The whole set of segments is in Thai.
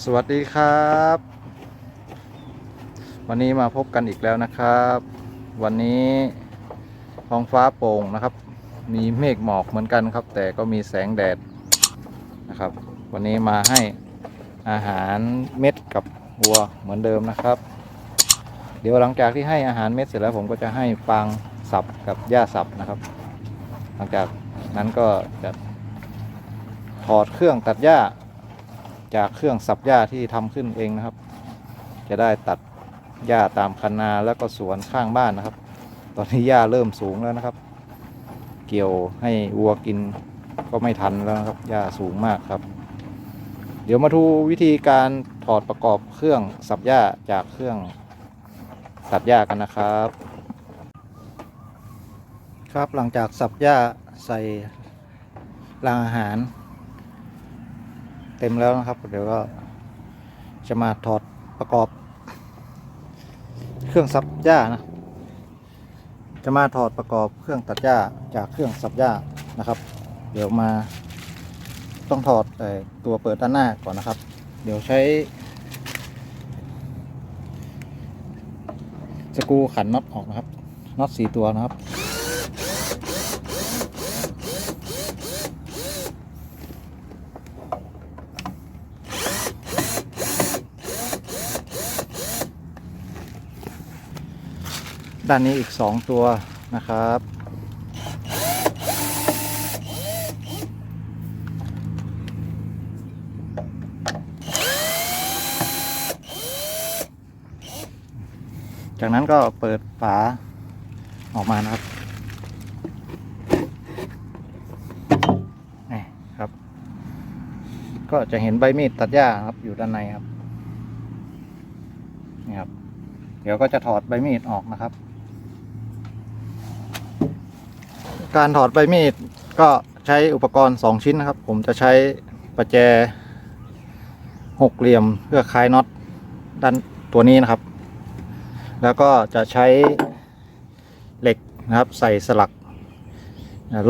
สวัสดีครับ วันนี้มาพบกันอีกแล้วนะครับ วันนี้ท้องฟ้าโปร่งนะครับ มีเมฆหมอกเหมือนกันครับ แต่ก็มีแสงแดดนะครับ วันนี้มาให้อาหารเม็ดกับวัวเหมือนเดิมนะครับ เดี๋ยวหลังจากที่ให้อาหารเม็ดเสร็จแล้วผมก็จะให้ฟางสับกับหญ้าสับนะครับ หลังจากนั้นก็จะถอดเครื่องตัดหญ้า จากเครื่องสับหญ้าที่ทำขึ้นเองนะครับ จะได้ตัดหญ้าตามคันนาแล้วก็สวนข้างบ้านนะครับ ตอนนี้หญ้าเริ่มสูงแล้วนะครับ เกี่ยวให้วัวกินก็ไม่ทันแล้วนะครับหญ้าสูงมากครับ เดี๋ยวมาดูวิธีการถอดประกอบเครื่องสับหญ้าจากเครื่องตัดหญ้ากันนะครับ ครับหลังจากสับหญ้าใส่รางอาหาร เต็มแล้วนะครับ เดี๋ยวก็จะมาถอดประกอบ เครื่องซับหญ้านะ จะมาถอดประกอบเครื่องตัดหญ้าจากเครื่องสับหญ้านะครับ เดี๋ยวมาต้องถอดตัวเปิดด้านหน้าก่อนนะครับ เดี๋ยวใช้สกรูขันน็อตออกนะครับน็อตสี่ตัวนะครับ ด้านนี้อีก 2 ตัวนะครับ จากนั้นก็เปิดฝาออกมานะครับนี่ครับ ก็จะเห็นใบมีดตัดหญ้าครับอยู่ด้านในครับนี่ครับ เดี๋ยวก็จะถอดใบมีดออกนะครับ การถอดใบมีดก็ใช้อุปกรณ์ 2 ชิ้นนะครับ ผมจะใช้ประแจหกเหลี่ยมเพื่อคลายน็อตด้านตัวนี้นะครับ แล้วก็จะใช้เหล็กนะครับ ใส่สลัก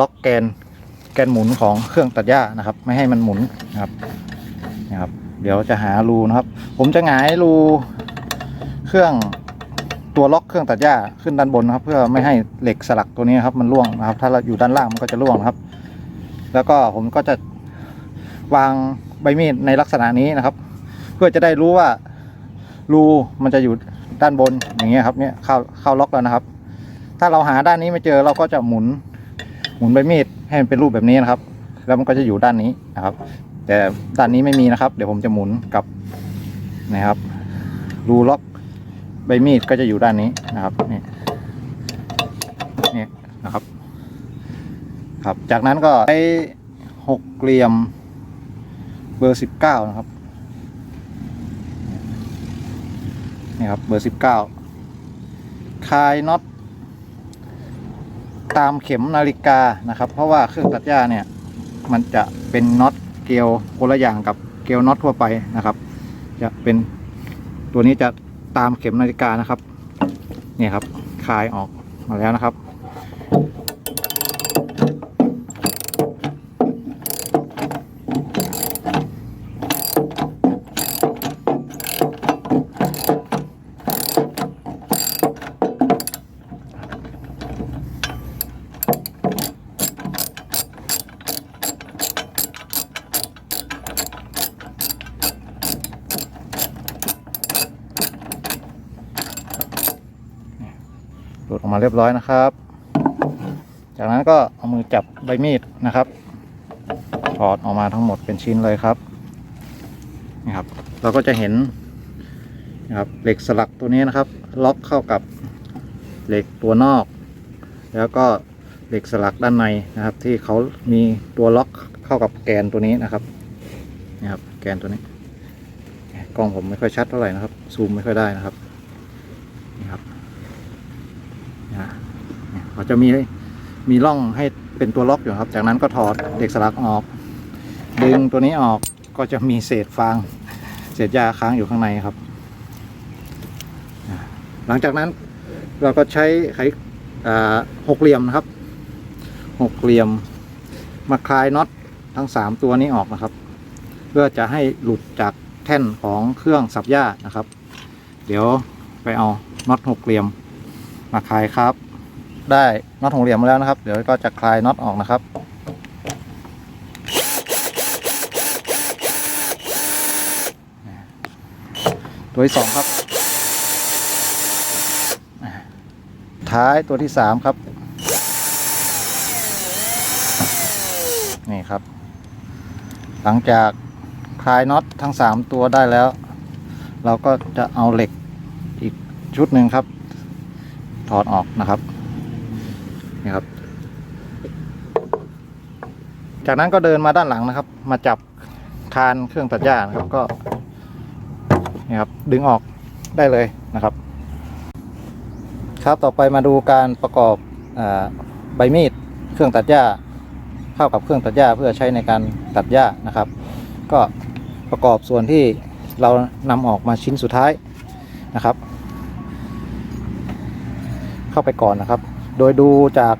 ล็อกแกนแกนหมุนของเครื่องตัดหญ้านะครับ ไม่ให้มันหมุนนะครับนะครับ เดี๋ยวจะหารูนะครับ ผมจะหงายรูเครื่อง ตัวล็อกเครื่องตัดหญ้าขึ้นด้านบนนะครับ เพื่อไม่ให้เหล็กสลักตัวนี้ครับมันร่วงนะครับ ถ้าเราอยู่ด้านล่างมันก็จะร่วงนะครับ แล้วก็ผมก็จะวางใบมีดในลักษณะนี้นะครับ เพื่อจะได้รู้ว่ารูมันจะอยู่ด้านบนอย่างเงี้ยครับเนี่ยเข้าเข้าล็อกแล้วนะครับ ถ้าเราหาด้านนี้ไม่เจอเราก็จะหมุนหมุนใบมีดให้มันเป็นรูปแบบนี้นะครับ แล้วมันก็จะอยู่ด้านนี้นะครับ แต่ด้านนี้ไม่มีนะครับ เดี๋ยวผมจะหมุนกลับนะครับรูล็อก ใบมีดก็จะอยู่ด้านนี้นะครับนี่นี่นะครับ ครับ จากนั้นก็ใช้หกเหลี่ยมเบอร์สิบเก้านะครับนี่ครับเบอร์สิบเก้าคลายน็อตตามเข็มนาฬิกานะครับ เพราะว่าเครื่องตัดหญ้าเนี่ย มันจะเป็นน็อตเกลียวคนละอย่างกับเกลียวน็อตทั่วไปนะครับ จะเป็นตัวนี้จะ ตามเข็มนาฬิกานะครับ เนี่ยครับคลายออกมาแล้วนะครับ หลุดออกมาเรี ยบร้อยนะครับ จากนั้นก็เอามือจับใบมีดนะครับถอดออกมาทั้งหมดเป็นชิ้นเลยครับนี่ครับ เราก็จะเห็นนะครับเหล็กสลักตัวนี้นะครับ ล็อกเข้ากับเหล็กตัวนอก แล้วก็เหล็กสลักด้านในนะครับ ที่เขามีตัวล็อกเข้ากับแกนตัวนี้นะครับนี่ครับแกนตัวนี้กล้องผมไม่ค่อยชัดเท่าไหร่นะครับ ซูมไม่ค่อยได้นะครับ นี่ครับ นะ เขาจะมีมีร่องให้เป็นตัวล็อกอยู่ครับ จากนั้นก็ถอดเหล็กสลักออก ดึงตัวนี้ออกก็จะมีเศษฟาง เศษหญ้าค้างอยู่ข้างในครับ หลังจากนั้นเราก็ใช้ไข่หกเหลี่ยมนะครับหกเหลี่ยมมาคลายน็อตทั้งสามตัวนี้ออกนะครับ เพื่อจะให้หลุดจากแท่นของเครื่องสับหญ้านะครับ เดี๋ยวไปเอาน็อตหกเหลี่ยมมาคลายครับ ได้น็อตหกเหลี่ยมมาแล้วนะครับ เดี๋ยวก็จะคลายน็อตออกนะครับ ตัวที่สองครับ ท้ายตัวที่สามครับ นี่ครับ หลังจากคลายน็อตทั้งสามตัวได้แล้ว เราก็จะเอาเหล็กอีกชุดหนึ่งครับ ถอดออกนะครับ นี่ครับ จากนั้นก็เดินมาด้านหลังนะครับ มาจับคานเครื่องตัดหญ้านะครับก็นี่ครับดึงออกได้เลยนะครับ ครับต่อไปมาดูการประกอบอใบมีดเครื่องตัดหญ้าเข้ากับเครื่องตัดหญ้าเพื่อใช้ในการตัดหญ้านะครับ ก็ประกอบส่วนที่เรานำออกมาชิ้นสุดท้ายนะครับ เข้าไปก่อนนะครับ โดยดูจาก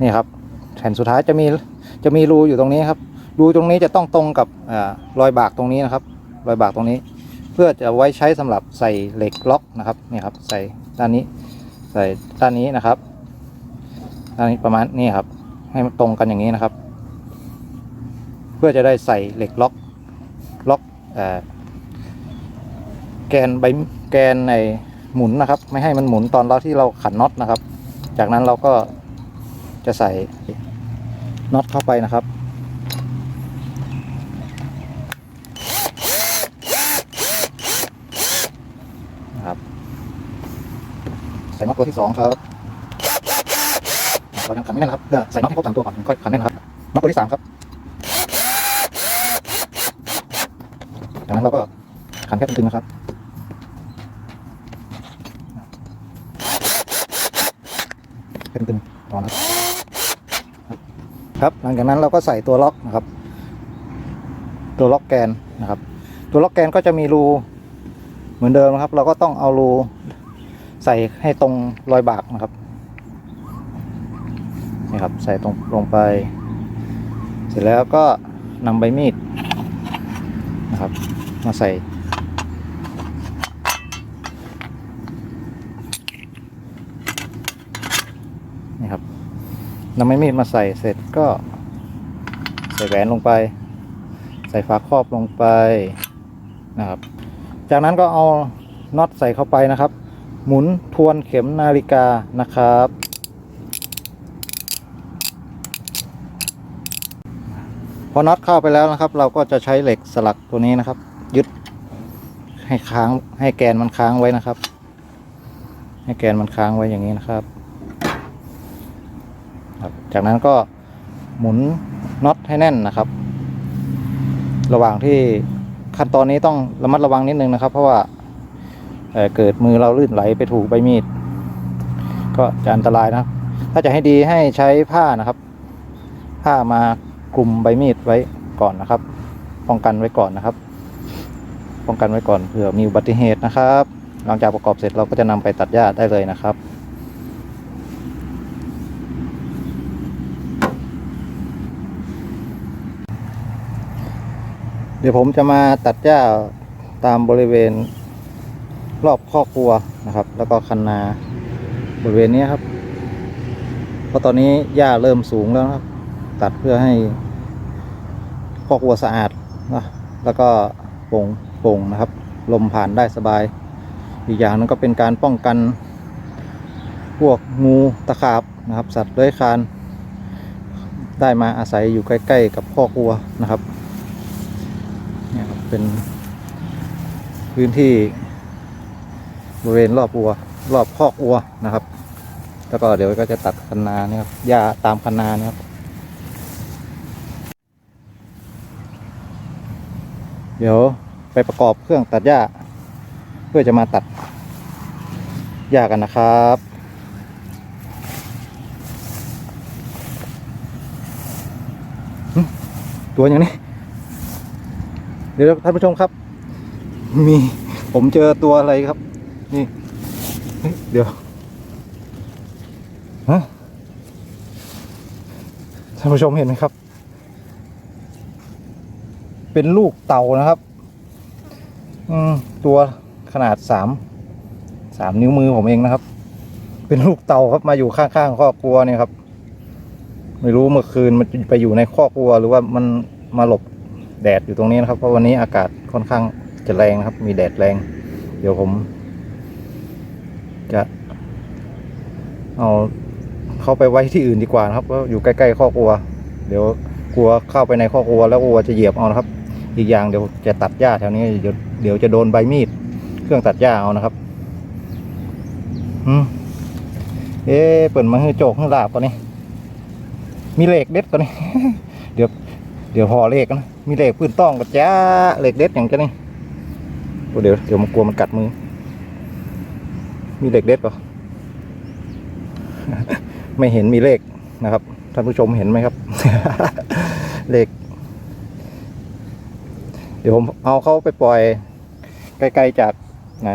นี่ครับแผ่นสุดท้ายจะมีจะมีรูอยู่ตรงนี้ครับรูตรงนี้จะต้องตรงกับอรอยบากตรงนี้นะครับ รอยบากตรงนี้ เพื่อจะไว้ใช้สำหรับใส่เหล็กล็อกนะครับนี่ครับใส่ด้านนี้ใส่ด้านนี้นะครับด้านนี้ประมาณนี้ครับ ให้มันตรงกันอย่างนี้นะครับ เพื่อจะได้ใส่เหล็กล็อกล็อกอแกนใบแกนใน หมุนนะครับ ไม่ให้มันหมุนตอนเราที่เราขันน็อตนะครับ จากนั้นเราก็จะใส่น็อตเข้าไปนะครับนะครับใส่น็อตตัวที่สองครับเรายังขันไม่แน่นครับเดี๋ยวใส่น็อตให้ครบสามตัวก่อนค่อยขันแน่นครับน็อตตัวที่สามครับจากนั้นเราก็ขันแค่ตึงๆนะครับแค่ตึงๆพอนะครับ ครับ หลังจากนั้นเราก็ใส่ตัวล็อกนะครับ ตัวล็อกแกนนะครับ ตัวล็อกแกนก็จะมีรูเหมือนเดิมนะครับ เราก็ต้องเอารูใส่ให้ตรงรอยบากนะครับนี่ครับใส่ตรงลงไป เสร็จแล้วก็นำใบมีดนะครับ มาใส่นี่ครับ นำใบมีดมาใส่เสร็จก็ใส่แหวนลงไป ใส่ฝาครอบลงไปนะครับ จากนั้นก็เอาน็อตใส่เข้าไปนะครับ หมุนทวนเข็มนาฬิกานะครับ พอน็อตเข้าไปแล้วนะครับ เราก็จะใช้เหล็กสลักตัวนี้นะครับ ยึดให้ค้างให้แกนมันค้างไว้นะครับ ให้แกนมันค้างไว้อย่างนี้นะครับ จากนั้นก็หมุนน็อตให้แน่นนะครับ ระหว่างที่ขั้นตอนนี้ต้องระมัดระวังนิดนึงนะครับ เพราะว่าเเกิดมือเราลื่นไหลไปถูกใบมีด ก็จะอันตรายนะครับ ถ้าจะให้ดีให้ใช้ผ้านะครับ ผ้ามากลุ่มใบมีดไว้ก่อนนะครับ ป้องกันไว้ก่อนนะครับ ป้องกันไว้ก่อนเผื่อมีอุบัติเหตุนะครับ หลังจากประกอบเสร็จเราก็จะนำไปตัดหญ้าได้เลยนะครับ ดี๋ยวผมจะมาตัดหญ้าตามบริเวณรอบครอบครัวนะครับ แล้วก็คันนาบริเวณนี้ครับ เพราะตอนนี้หญ้าเริ่มสูงแล้วนะครับ ตัดเพื่อให้ครอบครัวสะอาดนะแล้วก็โปร่งโปร่งนะครับ ลมผ่านได้สบาย อีกอย่างหนึงก็เป็นการป้องกันพวกงูตะขาบนะครับ สัตว์เลื้อยคลานได้มาอาศัยอยู่ใกล้ ๆ กับครอบครัวนะครับ เป็นพื้นที่บริเวณรอบอัว รอบคอกอัวนะครับ แล้วก็เดี๋ยวก็จะตัดคันนาเนี่ยครับหญ้าตามคันนาเนี่ยครับเดี๋ยวไปประกอบเครื่องตัดหญ้า เพื่อจะมาตัดหญ้ากันนะครับตัวอย่างนี้ เดี๋ยวท่านผู้ชมครับ มีผมเจอตัวอะไรครับ นี่ เดี๋ยวฮะท่านผู้ชมเห็นไหมครับ เป็นลูกเต่านะครับ อืมตัวขนาดสามสามนิ้วมือผมเองนะครับ เป็นลูกเต่าครับมาอยู่ข้างๆครอบครัวเนี่ยครับ ไม่รู้เมื่อคืนมันไปอยู่ในครอบครัวหรือว่ามันมาหลบ แดดอยู่ตรงนี้นะครับ เพราะวันนี้อากาศค่อนข้างจะแรงนะครับ มีแดดแรง เดี๋ยวผม จะ เอาเข้าไปไว้ที่อื่นดีกว่านะครับเพราะอยู่ใกล้ๆครอบครัว เดี๋ยวกลัวเข้าไปในครอบครัว แล้ววัวจะเหยียบเอานะครับ อีกอย่างเดี๋ยวจะตัดหญ้าแถวนี้เดี๋ยวเดี๋ยวจะโดนใบมีด เครื่องตัดหญ้าเอานะครับอืมเอ๊เปิดมาให้โจกให้ลาบก่อนนี่มีเหล็กเด็ดก่อนนี่เดี๋ยว เดี๋ยวพอเหล็กนะ มีเหล็กพื้นต้องกับจ้าเหล็กเด็ดอย่างจะนี่โอ้เดี๋ยวเดี๋ยวมันกลัวมันกัดมือ มีเหล็กเด็ดปะไม่เห็นมีเลขนะครับ ท่านผู้ชมเห็นไหมครับ เลข เดี๋ยวผมเอาเขาไปปล่อยไกลๆจากใน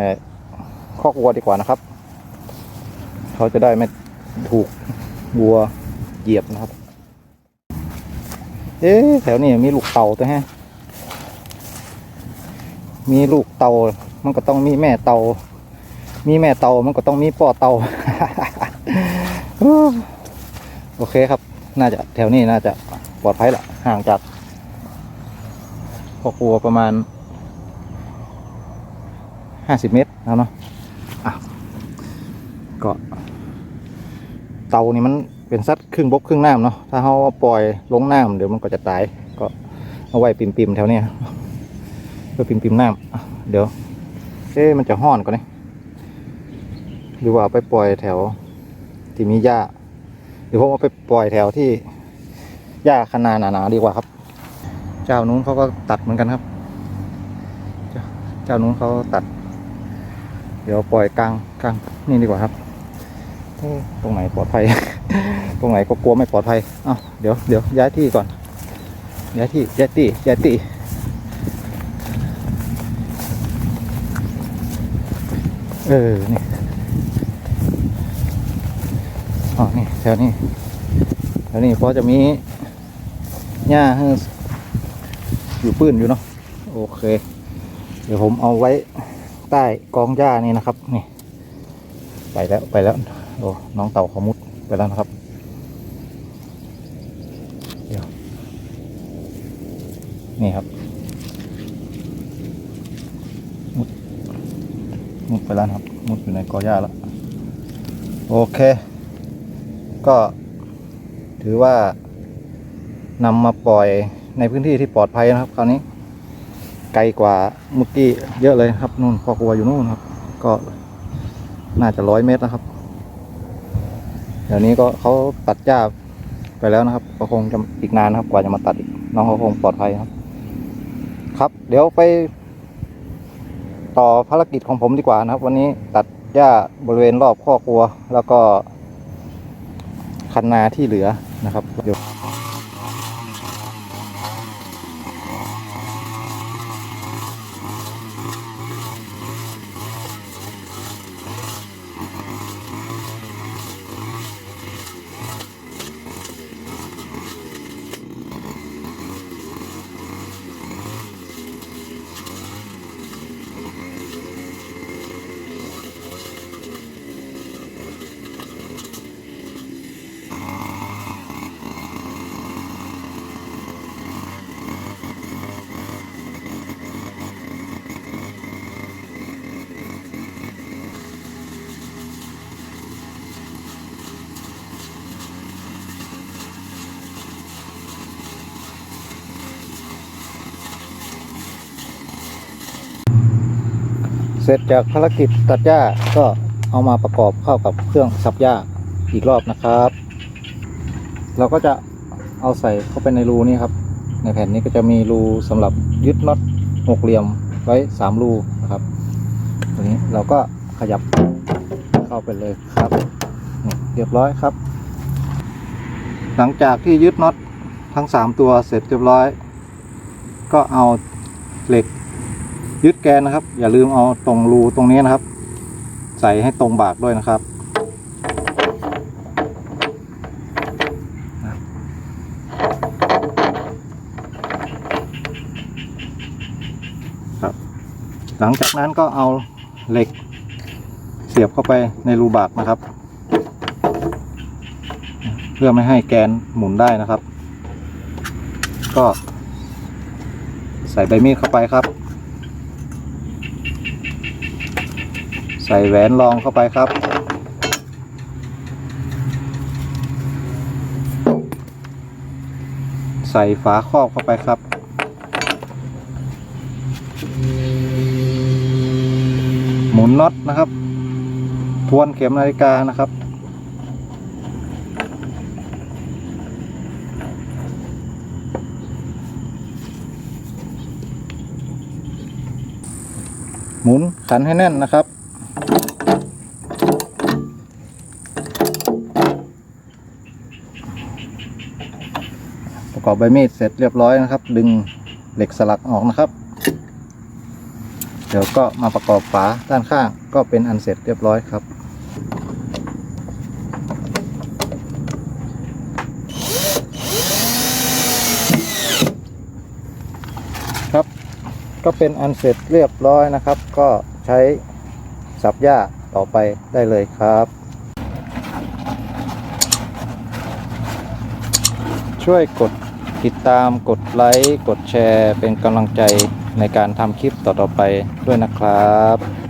คอกวัวดีกว่านะครับ เขาจะได้ไม่ถูกวัวเหยียบนะครับ เอ๊ะแถวนี้มีลูกเต่าตัวฮะ มีลูกเต่ามันก็ต้องมีแม่เต่า มีแม่เต่ามันก็ต้องมีพ่อเต่า โอเคครับ น่าจะแถวนี้น่าจะปลอดภัยละห่างจากครอบครัวประมาณห้าสิบเมตรแล้วเนาะ อะ ก็ เต่านี่มัน เป็นสัตว์ครึ่งบกครึ่งน้ำเนาะถ้าเขาปล่อยลงน้ำเดี๋ยวมันก็จะตายก็เอาไว้ปิ่มแถวเนี้ยเพื่อปิ่มน้ำเดี๋ยวเอ๊ะมันจะห้อนก่อนนี่หรือว่าไปปล่อยแถวที่มีหญ้าเดี๋ยวผมเอาไปปล่อยแถวที่หญ้าขนาดหนาๆดีกว่าครับ เจ้านู้นเขาก็ตัดเหมือนกันครับ เจ้าเจ้านู้นเขาตัด เดี๋ยวปล่อยกลางกลางนี่ดีกว่าครับเอ๊ะตรงไหนปลอดภัย ตรงไหนก็กลัวไม่ปลอดภัยเอ้าเดี๋ยวเดี๋ยวย้ายที่ก่อน ย้ายที่ย้ายที่ย้ายที่เออ นี่อ๋อนี่แถวนี้แถวนี้พอจะมีหญ้าอยู่ปื้นอยู่เนาะโอเค เดี๋ยวผมเอาไว้ใต้กองหญ้านี่นะครับ นี่ ไปแล้วไปแล้ว โอ้น้องเต่าขมุด ไปแล้วนะครับเดี๋ยวนี่ครับมุดมุดไปแล้วครับ มุดอยู่ในกอหญ้าแล้ว โอเค ก็ถือว่านำมาปล่อยในพื้นที่ที่ปลอดภัยนะครับ คราวนี้ ไกลกว่าเมื่อกี้เยอะเลยครับนู่นพ่อครัวอยู่นู่นครับ ก็น่าจะร้อยเมตรนะครับ ดี๋ยวนี้ก็เขาตัดหญ้าไปแล้วนะครับก็คงจะอีกนานนะครับ กว่าจะมาตัดอีกน้องเขาคงปลอดภัยครับ ครับ เดี๋ยวไป ต่อภารกิจของผมดีกว่านะครับ วันนี้ตัดหญ้าบริเวณรอบข้อกลัว แล้วก็คันนาที่เหลือนะครับ ร็จจากภารกิจตัดหญ้าก็เอามาประกอบเข้ากับเครื่องสับหญ้าอีกรอบนะครับ เราก็จะเอาใส่เข้าไปในรูนี้ครับ ในแผ่นนี้ก็จะมีรูสำหรับยึดน็อตหกเหลี่ยมไว้สามรูนะครับตัวนี้เราก็ขยับเข้าไปเลยครับเรียบร้อยครับ หลังจากที่ยึดน็อตทั้งสามตัวเสร็จเรียบร้อย ก็เอาเหล็ก ยึดแกนนะครับ อย่าลืมเอาตรงรูตรงนี้นะครับ ใส่ให้ตรงบากด้วยนะครับ หลังจากนั้นก็เอาเหล็กเสียบเข้าไปในรูบากนะครับ เพื่อไม่ให้แกนหมุนได้นะครับ ก็ใส่ใบมีดเข้าไปครับ ส่แหวนรองเข้าไปครับ ใส่ฝาครอบเข้าไปครับ หมุนน็อตนะครับ ทวนเข็มนาฬิกานะครับหมุนขันให้แน่นนะครับ อบใบมีดเสร็จเรียบร้อยนะครับ ดึงเหล็กสลักออกนะครับ เดี๋ยวก็มาประกอบฝาด้านข้างก็เป็นอันเสร็จเรียบร้อยครับครับ ก็เป็นอันเสร็จเรียบร้อยนะครับ ก็ใช้สับหญ้าต่อไปได้เลยครับช่วยกด ติดตามกดไลค์ กดแชร์ เป็นกำลังใจในการทำคลิปต่อๆไปด้วยนะครับ